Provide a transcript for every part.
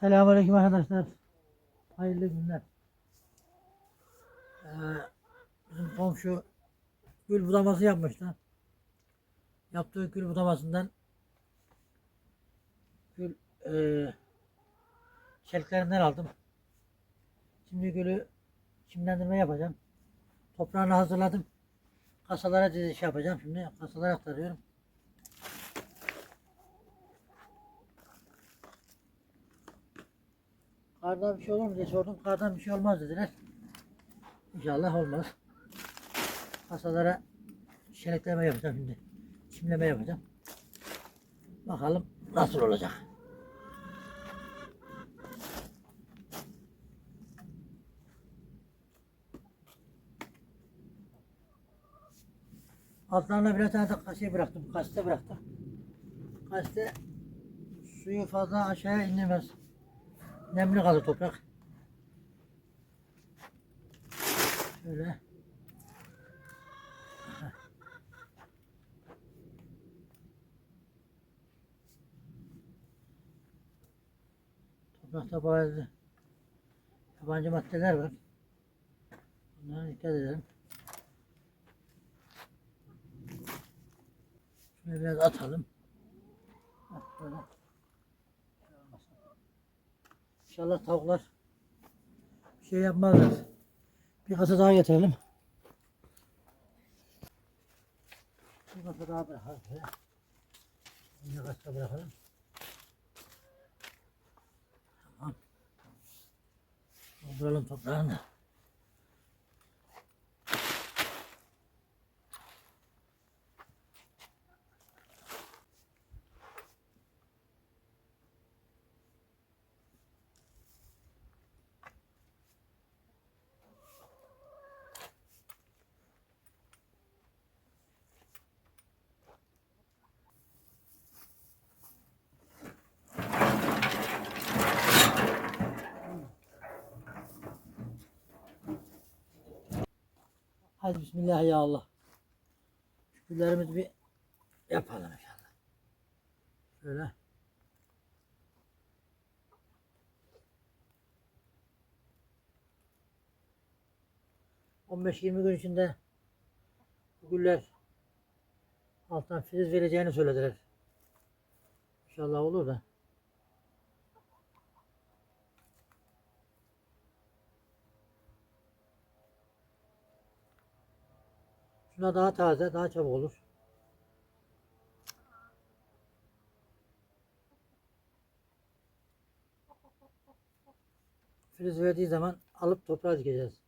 Selamünaleyküm arkadaşlar. Hayırlı günler. Ee, bizim komşu gül budaması yapmıştı. Yaptığı gül budamasından gül e, çeliklerinden aldım. Şimdi gülü çimlendirme yapacağım. Toprağını hazırladım. Kasalara diziş yapacağım şimdi. Kasalara aktarıyorum. Kardan bir şey olur mu diye sordum. Kardan bir şey olmaz dediler. İnşallah olmaz. Kasalara şelekleme yapacağım şimdi. Çimleme yapacağım. Bakalım nasıl olacak. Altlarına birer tane şey bıraktım. Kaste bıraktım. Kaste suyu fazla aşağıya indirmez. Nemli kalır toprak. Şöyle. Toprakta bazı yabancı maddeler var. Bunlara dikkat edelim. Şöyle biraz atalım. Böyle. Şöyle olmasın. İnşallah tavuklar bir şey yapmazlar. Bir kasa daha getirelim. Bir kasa daha bırakalım. Bir kasa bırakalım. Tamam. Dolduralım toprağını. Hadi bismillah ya Allah. Şükürlerimizi bir yapalım inşallah. Şöyle. On beş yirmi gün içinde bu güller alttan filiz vereceğini söylediler. İnşallah olur da. Şuna daha taze, daha çabuk olur. Filiz verdiği zaman alıp toprağa dikeceğiz.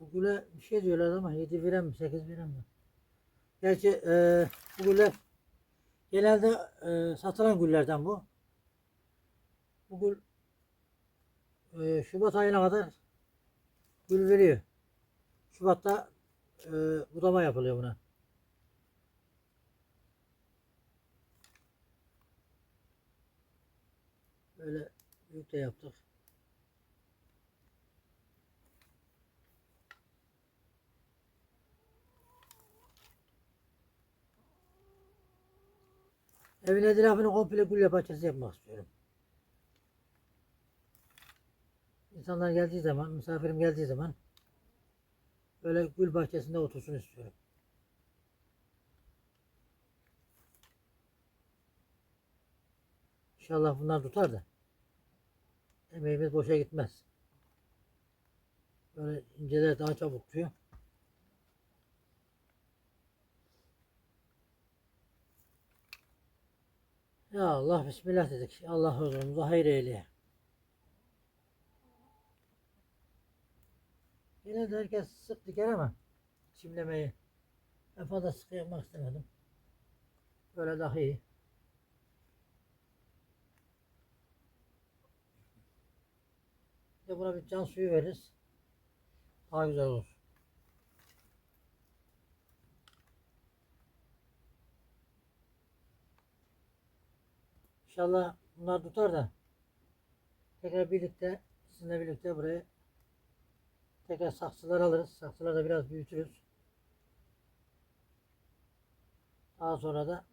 Bu güle bir şey diyorlar ama 7 birim mi 8 birim mi? Gerçi eee bu güller genelde eee, satılan güllerden bu. Bu gül eee, Şubat ayına kadar gül veriyor. Şubat'ta eee budama yapılıyor buna. Böyle büyük de yaptık. Evin etrafını komple gül bahçesi yapmak istiyorum. İnsanlar geldiği zaman, misafirim geldiği zaman böyle gül bahçesinde otursun istiyorum. İnşallah bunlar tutar da emeğimiz boşa gitmez. Böyle inceler daha çabuk tutuyor. Ya Allah Bismillah dedik. Allah huzurumuza hayır eyleye. Yine de herkes sık diker ama çimlemeyi ben fazla sık yapmak istemedim. Böyle daha iyi. De buna bir can suyu veririz. Daha güzel olur. İnşallah bunlar tutar da tekrar birlikte sizinle birlikte buraya tekrar saksılar alırız. Saksıları da biraz büyütürüz. Daha sonra da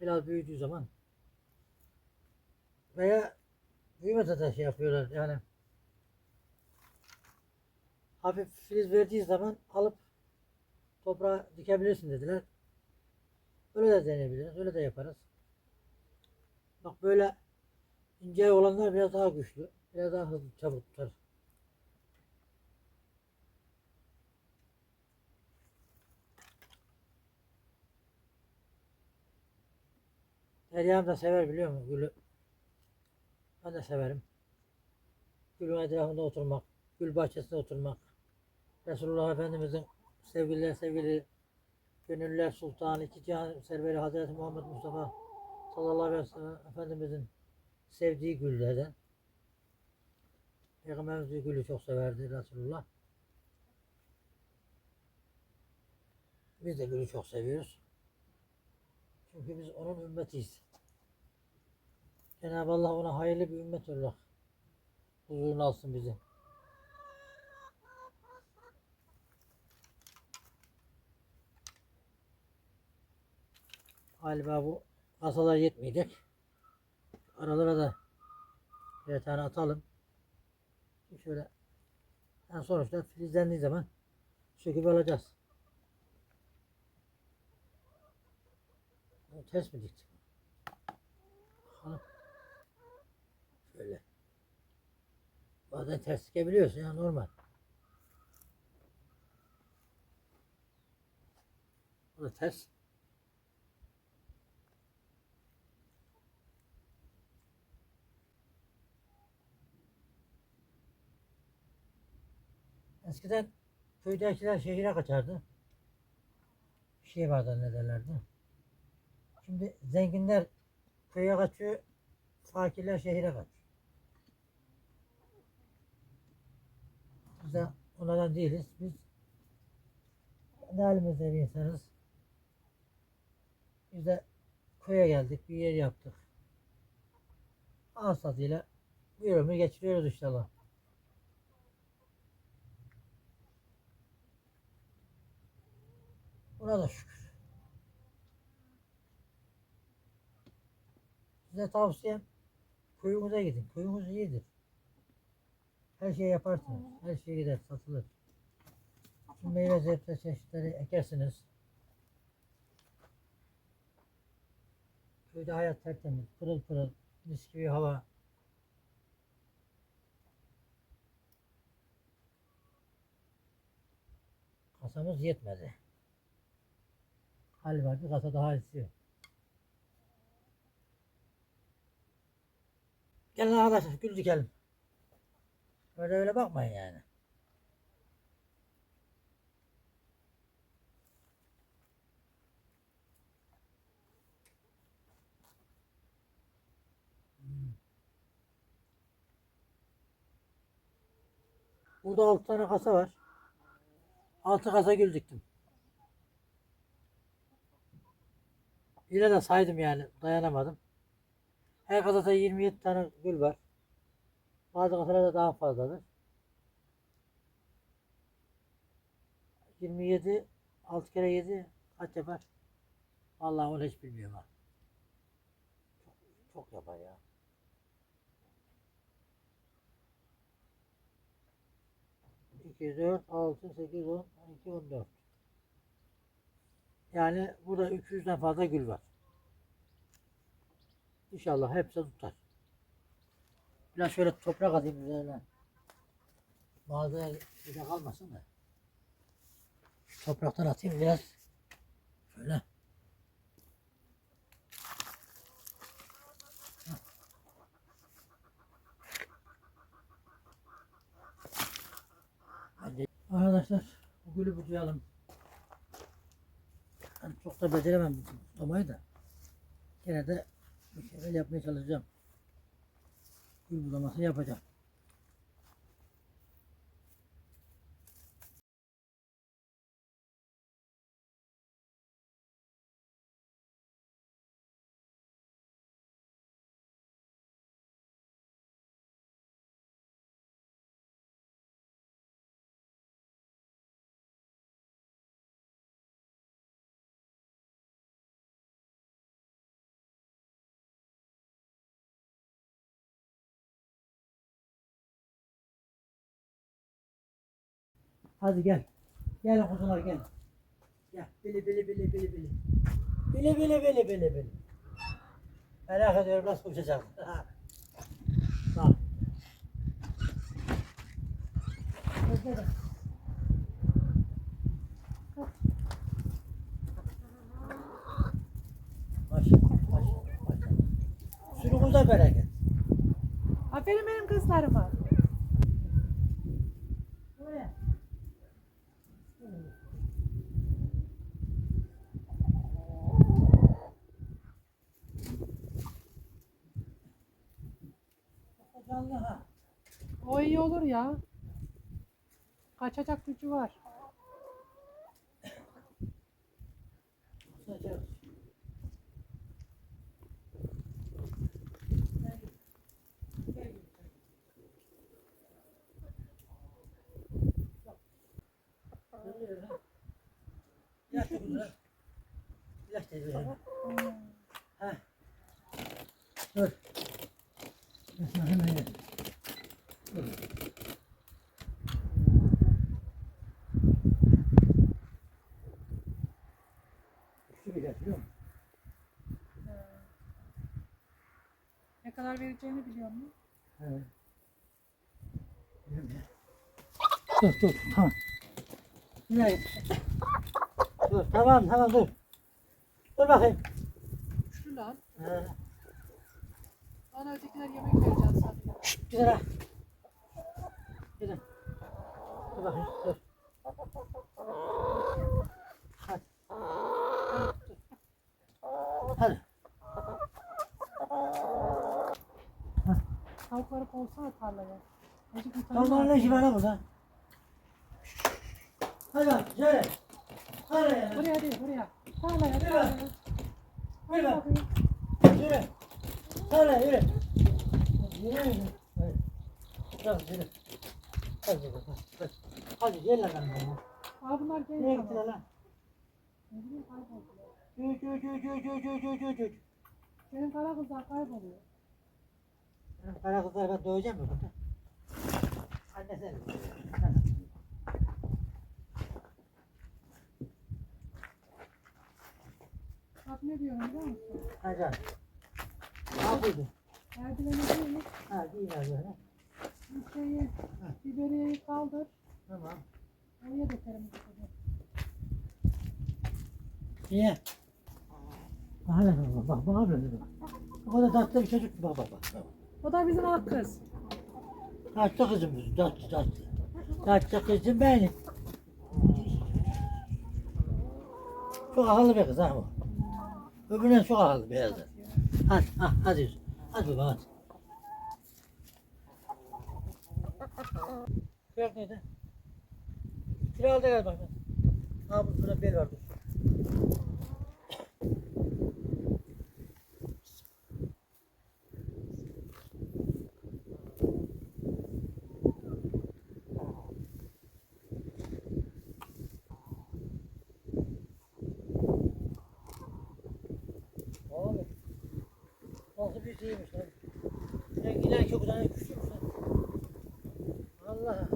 biraz büyüdüğü zaman veya büyümese de şey yapıyorlar yani hafif filiz verdiği zaman alıp toprağa dikebilirsin dediler. Öyle de deneyebiliriz. Öyle de yaparız. Bak böyle ince olanlar biraz daha güçlü. Biraz daha hızlı çabuk tutar. Derya'm da sever biliyor musun gülü? Ben de severim. Gülün etrafında oturmak, gül bahçesinde oturmak. Resulullah Efendimizin sevgililer sevgili Gönüller Sultanı iki cihan serveri Hazreti Muhammed Mustafa sallallahu aleyhi ve sellem Efendimizin sevdiği güllerden. Peygamberimiz de gülü çok severdi Resulullah. Biz de gülü çok seviyoruz. Çünkü biz onun ümmetiyiz. Cenab-ı Allah ona hayırlı bir ümmet olarak huzuruna alsın bizi. Galiba bu kasalar yetmeyecek. Aralara da bir tane atalım. Şöyle en sonuçta filizlendiği zaman söküp alacağız. Ters mi diktik? Bakalım. Şöyle. Bazen ters dikebiliyorsun ya normal. Bu da ters. Eskiden köydekiler şehire kaçardı. Bir şey vardı ne derlerdi. Şimdi zenginler köye kaçıyor, fakirler şehire kaçıyor. Biz de onlardan değiliz. Biz kendi halimizde bir insanız. Biz de köye geldik, bir yer yaptık. Ağız tadıyla bir ömür geçiriyoruz inşallah. Buna da şükür. Size tavsiyem köyünüze gidin. Köyünüz iyidir. Her şeyi yaparsınız. Her şey gider, satılır. Şu meyve sebze çeşitleri ekersiniz. Köyde hayat tertemiz, pırıl pırıl, mis gibi hava. Kasamız yetmedi. Galiba bir kasa daha istiyor. Gelin arkadaşlar gül dikelim. Öyle öyle bakmayın yani. Burada altı tane kasa var. Altı kasa gül diktim. Yine de saydım yani dayanamadım. Her kasada 27 tane gül var. Bazı kasalarda daha fazladır. 27 6 kere 7 kaç yapar? Vallahi onu hiç bilmiyorum. Çok, çok yapar ya. İki, dört, altı, sekiz, on, on iki, on dört. Yani burada 300'den fazla gül var. İnşallah hepsi tutar. Biraz şöyle toprak atayım üzerine. Bazı yer bir de kalmasın da. Topraktan atayım biraz. Şöyle. Arkadaşlar bu gülü budayalım. Ben çok da beceremem tutamayı da. Gene de bir şeyler yapmaya çalışacağım. Gül budaması yapacağım. Hadi gel. Gel kuzular gel. Gel. Bili bili bili bili bili. Bili bili bili bili bili. Merak ediyorum nasıl uçacak. Bak. Maşallah, maşallah, maşallah. Sürümüze bereket. Aferin benim kızlarıma. Buraya. Ha. O iyi olur ya. Kaçacak gücü var. Sıcak. İlaç da güzel. İlaç da güzel. Ha. Dur. Esma hemen gel. Dur. Şu bir ilaç biliyor musun? Ne kadar Dur dur tamam. Yine Dur tamam tamam dur. Dur bakayım. Güçlü lan. Ha, Bana ötekiler yemek vereceğiz sanıyor. güzel ha. Güzel. Dur bakayım dur. Hadi. Hadi. Tavukları kolsana tarlaya. Azıcık bir tane Onlarla işi var ama da. Hadi bak şöyle. Tarlaya. Buraya değil buraya. Tarlaya. Yürü bak. tarlaya. Yürü bak. Yürü. Tarlaya yürü. Yürü yürü. Evet. Biraz yürü. Hadi yürü. Hadi. Hadi yerle ben bunu. Aa bunlar genç Nereye ama. gittiler lan? Ne bileyim kayboldular. Yürü yürü yürü yürü yürü yürü yürü. Benim kara kızlar kayboluyor. Kara kızlar ben doğacağım mı burada? Anne sen. Bak ne diyorum biliyor musun? Ha canım. Ne yapıyordun? Merdiveni değil. Ha abi öyle. Bir şeyi, biberiyeyi kaldır. Tamam. Oraya dökerim. Niye? Bak hele bak bak böyle bak. O kadar tatlı bir çocuk bak bak bak. O da bizim ak kız. Tatlı kızım bizim tatlı tatlı. Tatlı kızım benim. Çok akıllı bir kız ha bu. Öbüründen çok akıllı beyazlar. Hadi ha, hadi Yusuf. Hadi baba hadi. Kıyak neydi? Kilo aldı galiba. Ha bu burada bel var dur. Abi. Nasıl bir şeymiş lan? Sen yine çok tane küçülmüş lan. Allah.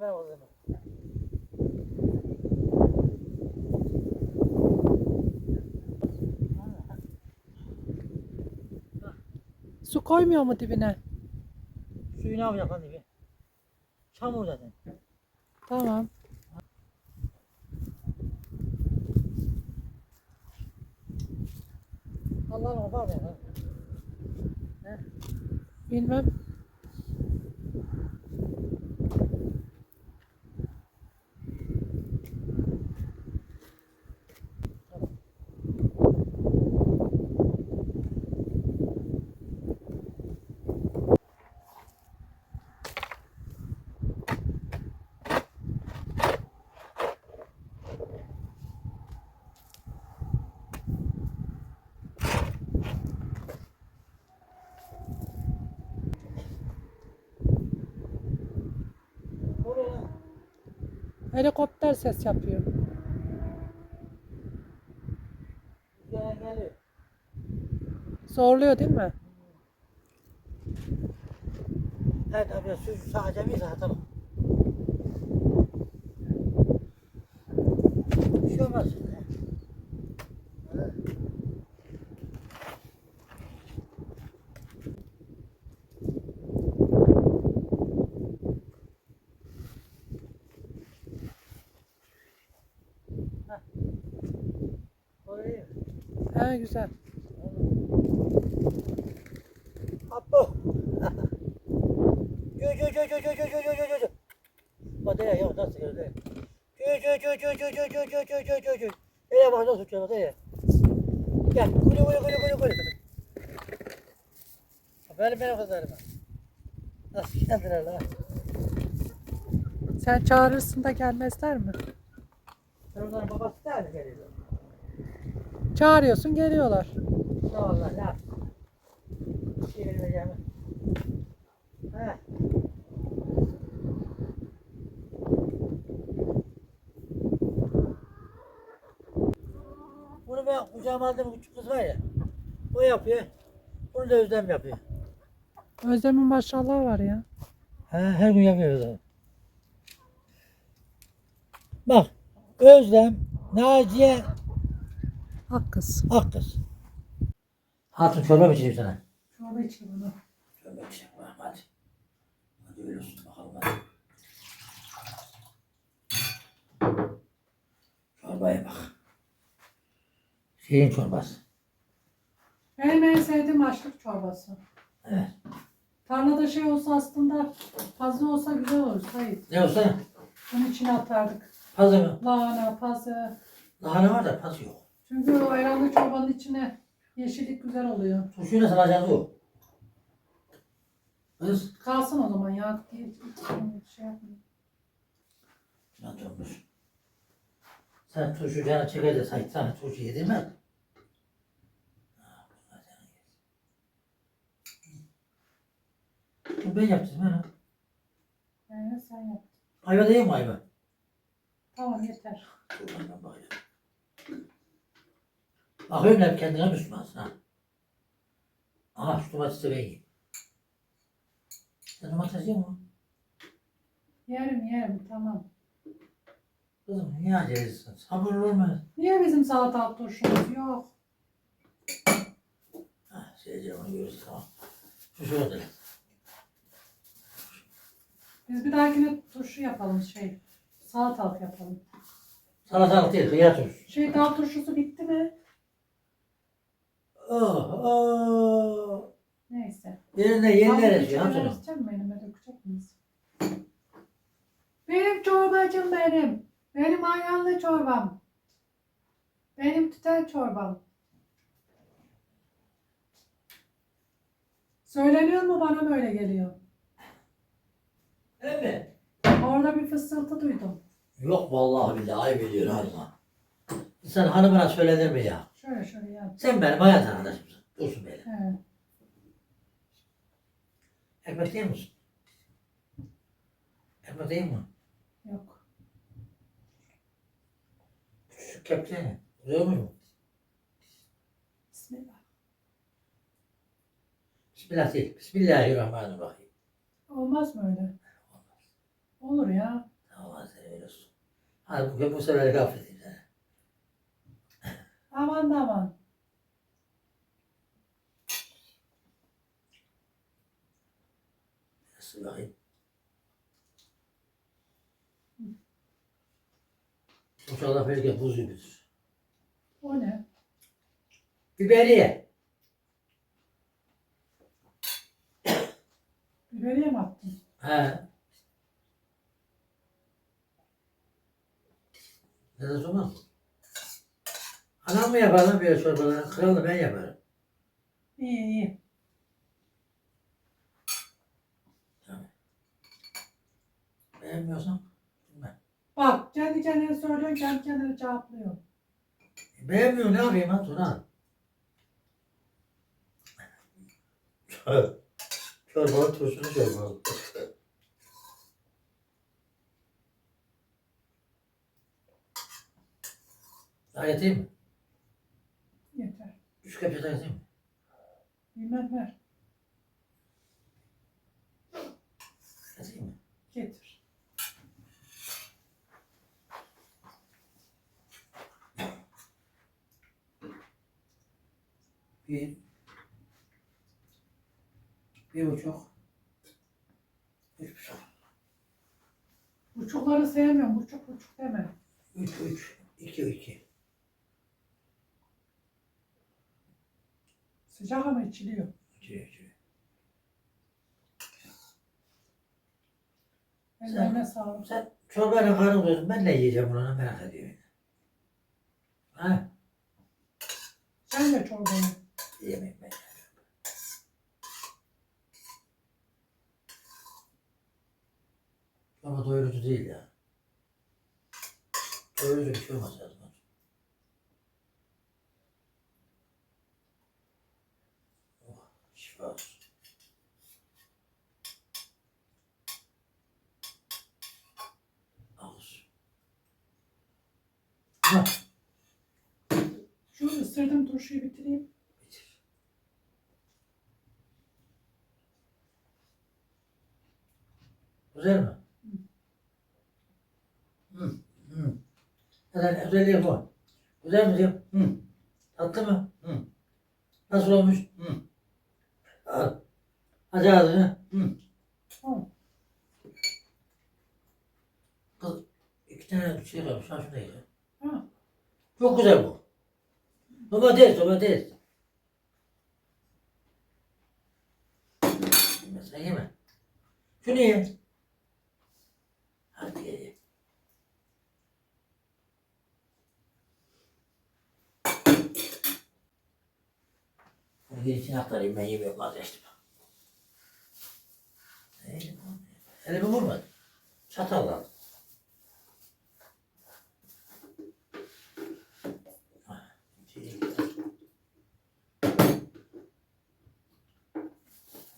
Benim kızıma. Su koymuyor mu dibine? Suyu ne yapacak lan dibi? Çamur zaten. Tamam. Allah'ım kopar mı ya? He? Bilmem. Oraya lan. Helikopter ses yapıyor. Zorluyor değil mi? Evet abi sadece bir saat Da ya nasıl geldi? Yo yo yo yo yo yo yo yo yo yo yo yo. Eye bak nasıl uçuyor ya. Gel gülü gülü gülü gülü gülü. Benim benim kızlarım. Nasıl geldiler lan? Sen çağırırsın da gelmezler mi? Sen onların babası da mı geliyor? Çağırıyorsun geliyorlar. Sağ ol lan. Ne yapsın? Bir şey vermeyeceğim. Ha. Bunu ben kucağıma aldığım küçük kız var ya. O yapıyor. Bunu da Özlem yapıyor. Özlem'in maşallah var ya. Ha, her gün yapıyor Özlem. Bak. Özlem, Naciye, Ak kız. Akkız. Hatun çorba mı içeyim sana? Çorba içeyim onu. Çorba içeyim bakalım hadi. Hadi öyle olsun bakalım hadi. Çorbaya bak. Şeyin çorbası. Benim en sevdiğim açlık çorbası. Evet. Tarlada şey olsa aslında fazla olsa güzel olur Sait. Ne olsa Bunun içine atardık. pazı mı? Lahana, pazı. Lahana var da pazı yok. Çünkü o ayranlı çorbanın içine yeşillik güzel oluyor. Turşuyu nasıl alacağız o? Kız. Kalsın o zaman ya. Şey yapmayayım. Şuna durmuş. Sen turşu canı çeker de say sana turşu yedirmez. Ha, bunlar canı Bu Ben yaptım. Yani sen yap. Ayva değil mi ayva? Tamam yeter. Ben ben bakayım. Bakıyorum hep kendine Müslümansın ha. Aha şu domatesi ben yiyeyim. Sen domates yiyor musun? Yerim yerim tamam. Kızım niye acelesin? Sabırlı olma. Niye bizim salatalık turşumuz yok? Ha, seyirci onu görürüz tamam. Şu şu orada. Biz bir dahakine turşu yapalım şey. Salatalık yapalım. Salatalık değil, hıyar turşusu. Şey dal turşusu bitti mi? Oh, oh. Neyse. Abi, esiyor. içine Hamsını. karışacak mı elime dökecek miyiz? Benim çorbacım benim. Benim ayranlı çorbam. Benim tüten çorbam. Söyleniyor mu bana mı öyle geliyor? Evet. Orada bir fısıltı duydum. Yok vallahi billahi ayıp ediyor hanıma. Sen hanımına söylenir mi ya? Şöyle şöyle yap. Sen benim hayat arkadaşımsın. Dursun böyle. He. Ekmek değil misin? Ekmek değil mi? Yok. Şu kepçe ne? Güzel olmuş mu? Bismillah. Bismillah değil. Bismillahirrahmanirrahim. Olmaz mı öyle? Olur ya. Allah seni öyle olsun. Hadi bugün bu sefer affedeyim seni. Aman da aman. Nasıl bakayım? İnşallah belki buz gibidir. O ne? Biberiye. Biberiye mi attın? He. Ne de sormaz. Anam mı yapar lan böyle çorbaları? Kralı ben yaparım. İyi iyi. Beğenmiyorsan bilmem. Bak kendi kendine söylüyorsun kendi kendine cevaplıyor. Beğenmiyor ne yapayım lan Tuna? Çorbalı turşulu çorbalı. Gayet iyi mi? Yeter. Üç kepçe gayet iyi mi? Bilmem ver. Gayet iyi? Getir. Bir. Bir buçuk. Üç buçuk. Buçukları sevmiyorum. Buçuk buçuk deme. Üç üç. İki iki. Sıcak ama içiliyor. İçeri, içeri. Ellerine sağlık. Sen çorbayla karın doydun. Ben ne yiyeceğim bunu merak ediyorum. Ha? Sen de çorbayı. Yemeyeyim ben. Ama doyurucu değil ya. Doyurucu bir şey olmaz lazım. Oh, şifa olsun. Al olsun. Ha, Şu ısırdım turşuyu bitireyim. bitir. Güzel mi? Hı. Hı. Neden özelliği bu. Güzel mi diyor? Hı. Tatlı mı? Hı. Nasıl olmuş? Hı. Hadi ağzını. Hı. Kız iki tane şey kalmış. Şunu ye. Ha. Çok güzel bu. Domates, domates. Sen yeme. Şunu ye. Hadi ye. Ye. Bunu geri içine aktarayım ben yemiyorum vazgeçtim. Elimi vurmadı. Çatalla.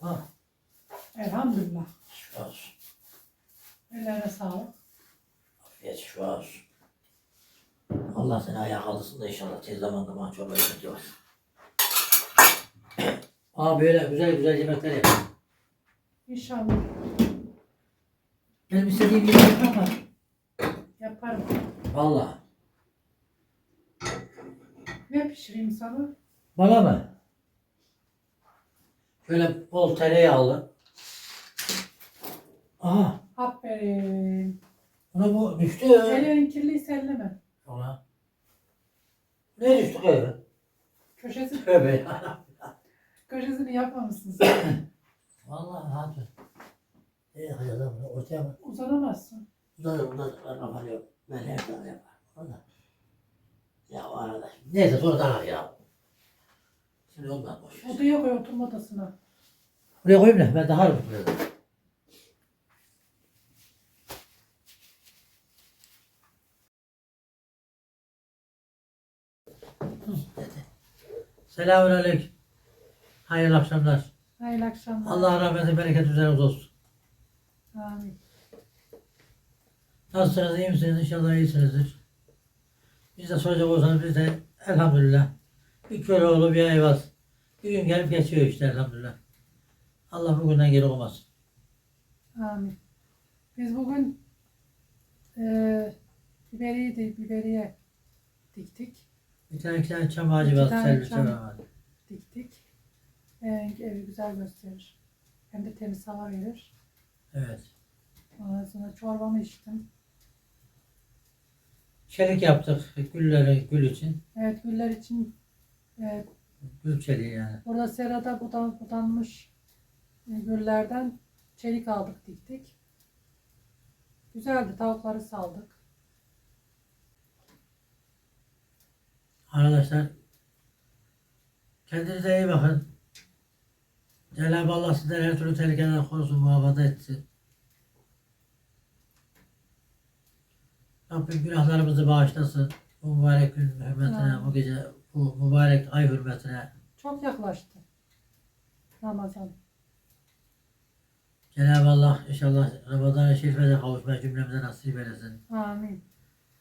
Ha, Elhamdülillah. şifa olsun. Ellerine sağlık. Afiyet şifa olsun. Allah seni ayağa kaldırsın da inşallah tez zamanda çorba yemek var. Aa böyle güzel güzel yemekler yap. İnşallah Benim istediğim gibi yapma. yaparım. Valla. Ne pişireyim sana? Bana mı? Şöyle bol tereyağlı. Aha. Aferin. Buna bu düştü. Ellerin kirliyse elleme. Ona. Ne düştü kız? Köşesi, Tövbe. Köşesini yapmamışsın sen. Vallahi hadi. Ne yapacağız bunu? Ortaya mı? Uzanamazsın. Uzadır uzadır. Ben kapanıyorum. Ben her zaman yaparım. Valla. Ya arkadaş. Neyse sonra daha ya. Şimdi ondan boş. ver. Odaya koy oturma odasına. Buraya koyayım da ben daha rahat buraya. Selamun aleyküm. Hayırlı akşamlar. Hayırlı akşamlar. Allah rahmeti bereket üzerinize olsun. Amin. Nasılsınız, iyi misiniz? İnşallah iyisinizdir. Biz de soracak olsanız biz de elhamdülillah. Bir köle oğlu bir ayvaz. Bir gün gelip geçiyor işte elhamdülillah. Allah bugünden geri olmasın. Amin. Biz bugün eee biberiydi, biberiye diktik. Bir tane iki tane çam ağacı var. Selvi çam ağacı. Evi güzel gösterir. Hem de temiz hava verir. Evet. Ondan sonra çorbamı içtim. Çelik yaptık gülleri gül için. Evet güller için eee, Gül çeliği yani. burada serada budan, budanmış e, güllerden çelik aldık diktik. Güzeldi. Tavukları saldık. Arkadaşlar kendinize iyi bakın. Cenab-ı Allah sizden her türlü tehlikeden korusun, muhafaza etsin. Rabbim günahlarımızı bağışlasın. Bu mübarek gün hürmetine, Amin. bu gece, bu mübarek ay hürmetine. Çok yaklaştı. Ramazan. Cenab-ı Allah inşallah Ramazan-ı Şerif'e de kavuşmayı cümlemize nasip eylesin. Amin.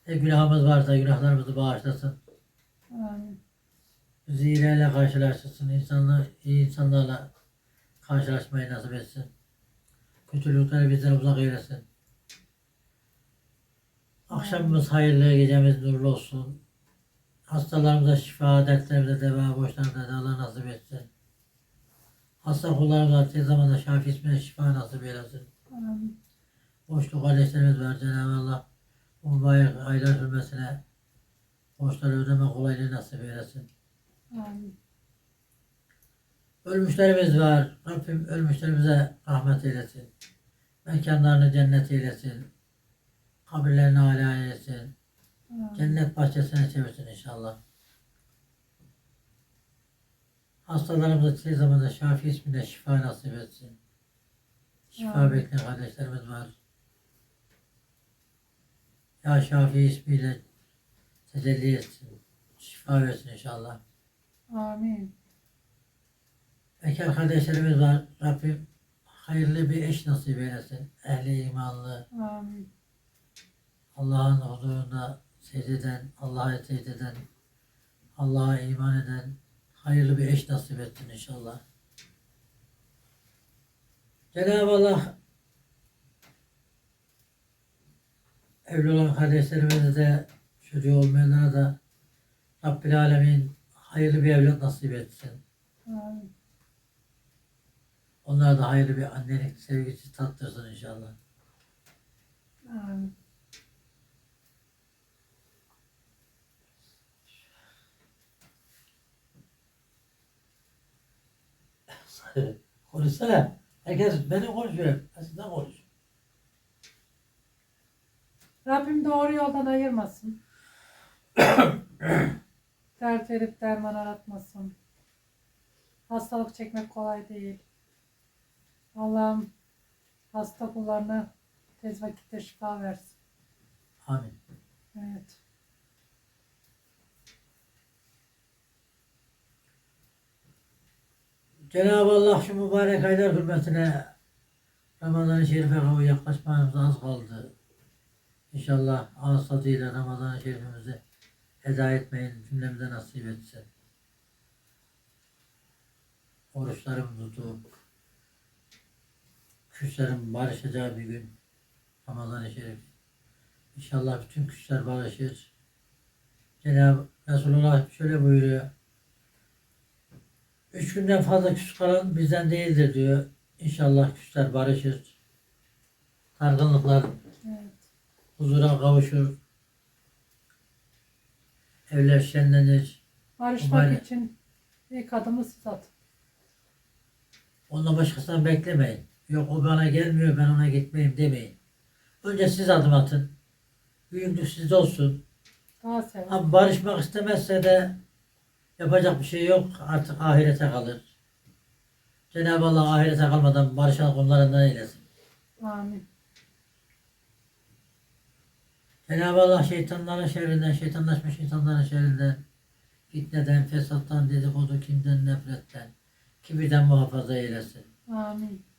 Ne günahımız varsa günahlarımızı bağışlasın. Amin. Bizi iyilerle karşılaştırsın. İnsanlar, iyi insanlarla karşılaşmayı nasip etsin. Kötülükleri bizden uzak eylesin. Akşamımız hayırlı, gecemiz nurlu olsun. Hastalarımıza şifa, dertlerimize deva, borçlarımıza Allah nasip etsin. Hasta kullarımıza tez zamanda Şafi ismine şifa nasip eylesin. Amin. Borçlu kardeşlerimiz var Cenab-ı Allah. Bu mübarek aylar hürmetine borçları ödeme kolaylığı nasip eylesin. Amin. Ölmüşlerimiz var. Rabbim ölmüşlerimize rahmet eylesin. Mekanlarını cennet eylesin. Kabirlerini âlâ eylesin. Amin. Cennet bahçesine çevirsin inşallah. Hastalarımıza tez zamanda Şafi isminde şifa nasip etsin. Şifa Amin. bekleyen kardeşlerimiz var. Ya Şafi ismiyle tecelli etsin. Şifa versin inşallah. Amin. Bekar kardeşlerimiz var. Rabbim hayırlı bir eş nasip eylesin. Ehli imanlı, Amin. Allah'ın huzurunda secdeden, Allah'a eden, Allah'a iman eden hayırlı bir eş nasip etsin inşallah. Cenab-ı Allah evli olan kardeşlerimize de çocuğu olmayanlara da Rabbil Alemin hayırlı bir evlat nasip etsin. Amin. Onlara da hayırlı bir annelik sevgisi tattırsın inşallah. Amin. Konuşsana. Herkes beni konuşuyor. Aslında konuş. Rabbim doğru yoldan ayırmasın. Dert verip derman aratmasın. Hastalık çekmek kolay değil. Allah'ım hasta kullarına tez vakitte şifa versin. Amin. Evet. Cenab-ı Allah şu mübarek aylar hürmetine Ramazan-ı Şerif'e kavga yaklaşmamız az kaldı. İnşallah ağız tadıyla Ramazan-ı Şerif'imizi eda etmeyin cümlemize nasip etsin. Oruçlarım tutup küslerin barışacağı bir gün Ramazan-ı Şerif. İnşallah bütün küsler barışır. Cenab-ı Resulullah şöyle buyuruyor. Üç günden fazla küs kalan bizden değildir diyor. İnşallah küsler barışır. Dargınlıklar Evet. huzura kavuşur. Evler şenlenir. Barışmak için ilk adımı siz atın. Ondan başkasından beklemeyin. Yok o bana gelmiyor ben ona gitmeyeyim demeyin. Önce siz adım atın. Büyüklük sizde olsun. Daha sevin. Ha, barışmak istemezse de yapacak bir şey yok. Artık ahirete kalır. Cenab-ı Allah ahirete kalmadan barışan kullarından eylesin. Amin. Cenab-ı Allah şeytanların şerrinden, şeytanlaşmış insanların şerrinden, fitneden, fesattan, dedikodu, kinden, nefretten, kibirden muhafaza eylesin. Amin.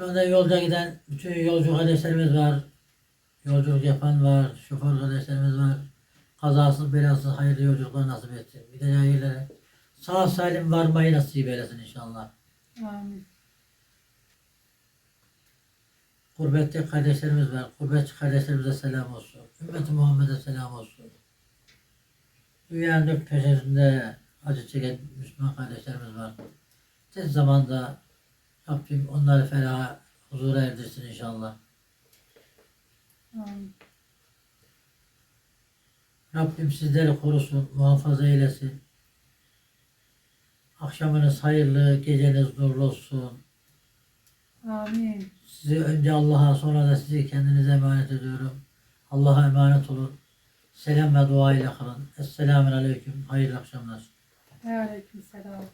Şu anda yolda giden bütün yolcu kardeşlerimiz var. Yolculuk yapan var, şoför kardeşlerimiz var. Kazasız belasız hayırlı yolculuklar nasip etsin. Gideceği yerlere sağ salim varmayı nasip eylesin inşallah. Amin. Gurbette kardeşlerimiz var. Gurbetçi kardeşlerimize selam olsun. Ümmet-i Muhammed'e selam olsun. Dünyanın dört köşesinde acı çeken Müslüman kardeşlerimiz var. Tez zamanda Rabbim onları feraha, huzura erdirsin inşallah. Amin. Rabbim sizleri korusun, muhafaza eylesin. Akşamınız hayırlı, geceniz nurlu olsun. Amin. Sizi önce Allah'a sonra da sizi kendinize emanet ediyorum. Allah'a emanet olun. Selam ve dua ile kalın. Esselamun Aleyküm. Hayırlı akşamlar. Aleyküm selam.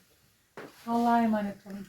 Allah'a emanet olun.